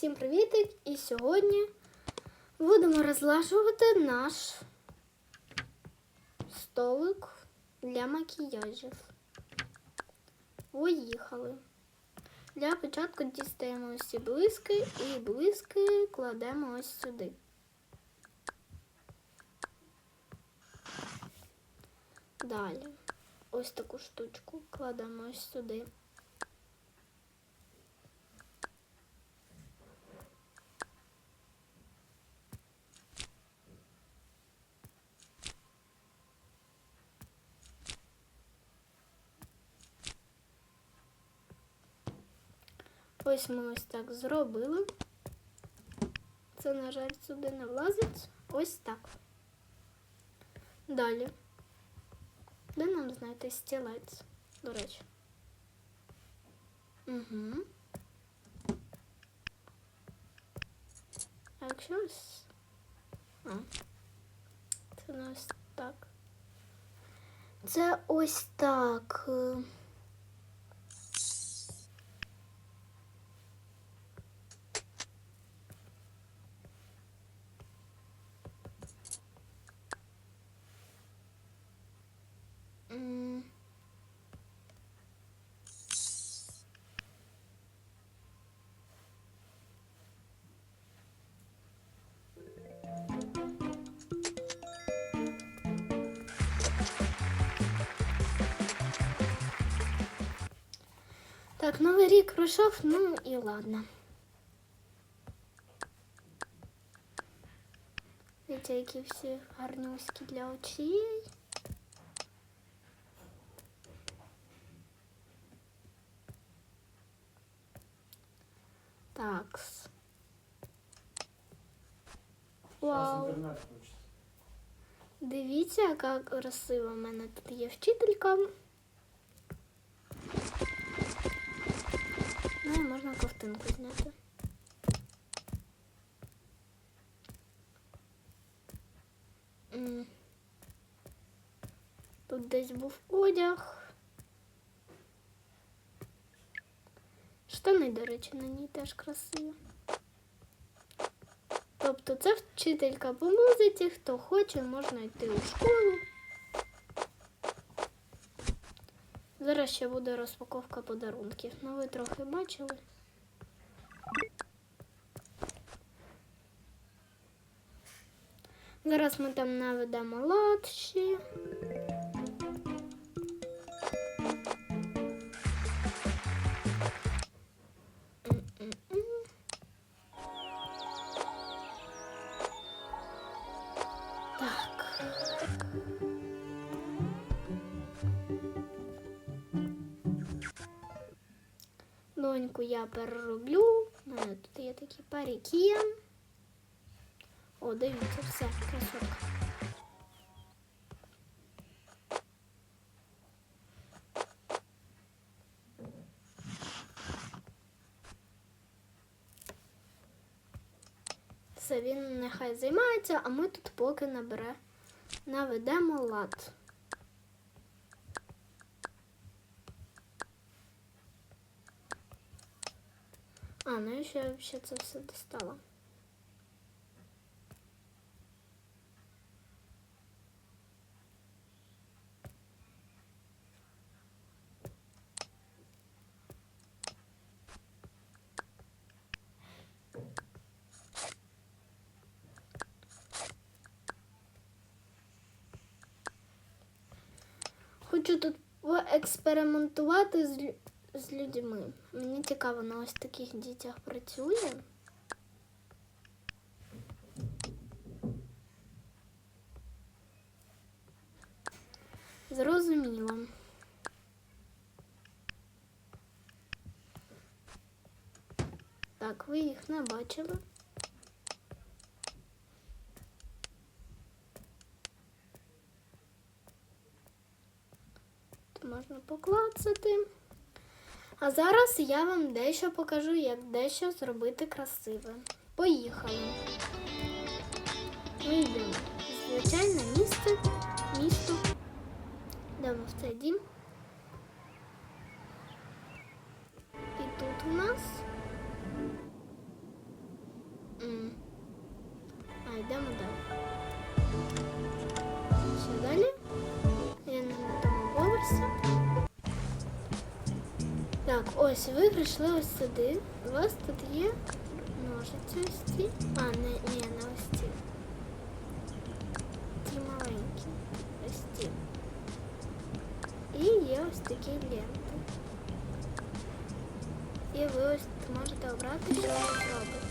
Всім привітик! І сьогодні будемо розлажувати наш столик для макіяжів. Поїхали. Для початку дістаємо ось ці блиски і блиски кладемо ось сюди. Далі ось таку штучку кладемо ось сюди. Ось ми ось так зробили. Це, на жаль, сюди не влазить. Ось так. Далі. Де нам знайти стілець, до речі. Угу. А якщо ось. А. Це не ось так. Це ось так. Так, новий рік пройшов, ну і ладно. Дивіться, які всі гарнюські для очей. Такс. Вау. Дивіться, яка красива в мене тут є вчителька. Ковтинку зняти. Тут десь був одяг. Штани, до речі, на ній теж красиві. Тобто це вчителька по музиці, хто хоче, можна йти у школу. Зараз ще буде розпаковка подарунків. Ну ви трохи бачили. Зараз ми там наведемо лад ще. Доньку я перероблю. У мене тут є такі паріки. О, дивіться, все, красотка. Все, він нехай займається, а ми тут поки набере, наведемо лад. А, ну і ще ще це все достала. Хочу тут поекспериментувати з, з людьми. Мені цікаво, на ось таких дітях працює. Зрозуміло. Так, ви їх не бачили. поклацати. А зараз я вам дещо покажу, як дещо зробити красиве. Поїхали. Ми йдемо в звичайне місце, місто. Йдемо в цей дім. І тут у нас. А йдемо далі. Так, ось ви прийшли ось сюди. У вас тут є ножиці ось. А, не, ні, не ось ці. Ці маленькі. Ось ці. І є ось такі ленти. І ви ось можете обрати, що ви зробите.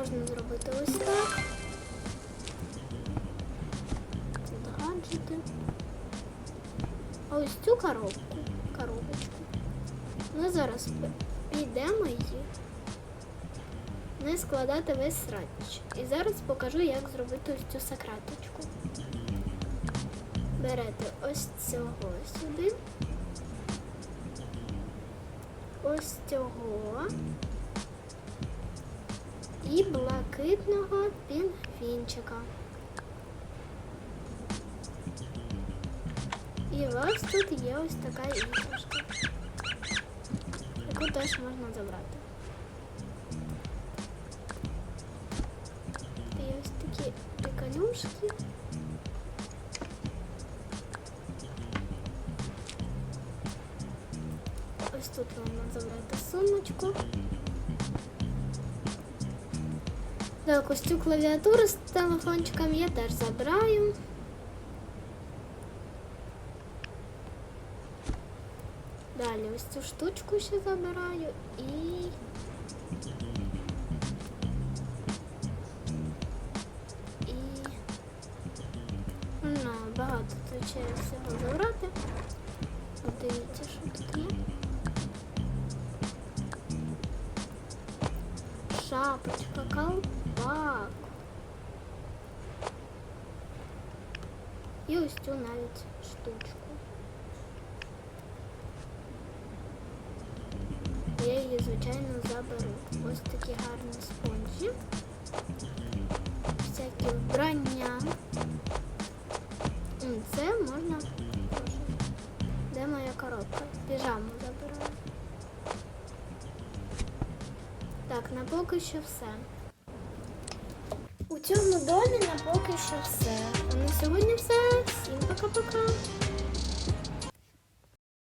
Можна зробити ось так. Тут гаджети. А ось цю коробку, коробочку. Ми зараз підемо її не складати весь срач. І зараз покажу, як зробити ось цю сакраточку. Берете ось цього сюди. Ось цього. І блакитного пінгвінчика. І у вас тут є ось така іграшка, яку теж можна забрати. Є ось такі приколюшки. Ось тут можна забрати сумочку. Так, ось цю клавіатуру з телефончиком я теж забираю. Далі ось цю штучку ще забираю і. І. Ну, багато тут ще всього забрати. От Дивіться, що тут є. Шапочка, Колпак. І ось цю навіть штучку. Я її, звичайно, заберу. Ось такі гарні спонжі. Всякі вбрання. Це можна. Де моя коробка? Піжаму забираю. Так, на поки що все. У цьому домі на поки що все. А на сьогодні все. Всім пока-пока.